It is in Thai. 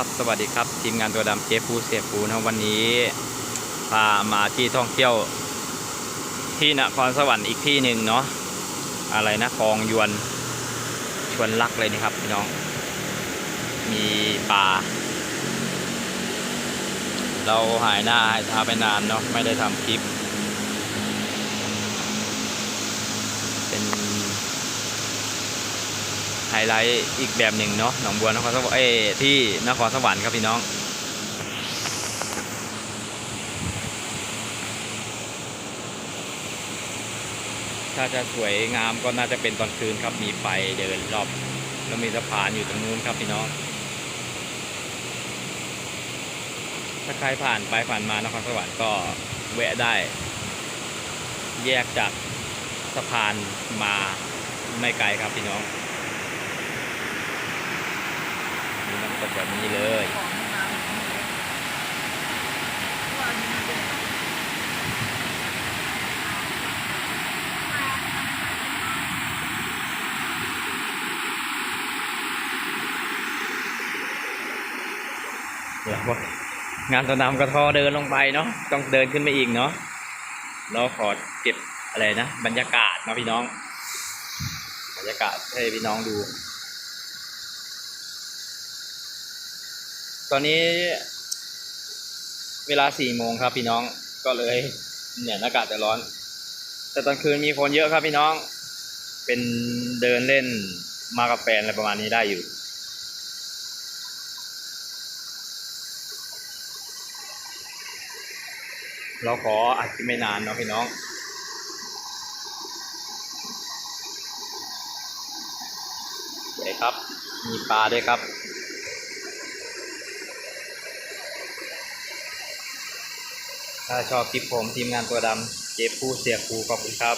ครับสวัสดีครับ ทีมงานตัวดำเจฟูเสียฟูนะวันนี้ พามาที่ท่องเที่ยว ที่นครสวรรค์อีกที่หนึ่งเนาะอะไรนะคลองยวนชวนลักเลยนี่ครับพี่น้อง มีปลาเราหายหน้าหายตาไปนานเนาะไม่ได้ทำคลิป เป็น ไฮไลท์อีกแบบหนึ่งเนาะหนองบัวนครสวรรค์เอ้ที่นครสวรรค์ครับพี่น้องถ้าจะสวยงามก็น่าจะเป็นตอนคืนครับ มีไฟเดินรอบ แล้วมีสะพานอยู่ตรงนู้นครับพี่น้อง ถ้าใครผ่านไปผ่านมานครสวรรค์ก็แวะได้ แยกจากสะพานมาไม่ไกลครับพี่น้องมีน้ำตก แบบนี้เลยเดี๋ยวว่างานสนามกระทอเดินลงไปเนาะต้องเดินขึ้นไปอีกเนาะเราขอเก็บอะไรนะ บรรยากาศเนาะพี่น้อง บรรยากาศให้พี่น้องดู ตอนนี้เวลาสี่โมงครับพี่น้องก็เลยเนี่ยอากาศจะร้อน แต่ตอนคืนมีคนเยอะครับพี่น้อง เป็นเดินเล่นมากับแฟนอะไรประมาณนี้ได้อยู่ เราขออาจจะไม่นานเนาะพี่น้องสวยครับ มีปลาด้วยครับ ถ้าชอบคลิปผมทีมงานตัวดำเจฟผู้เสียครูขอบคุณครับ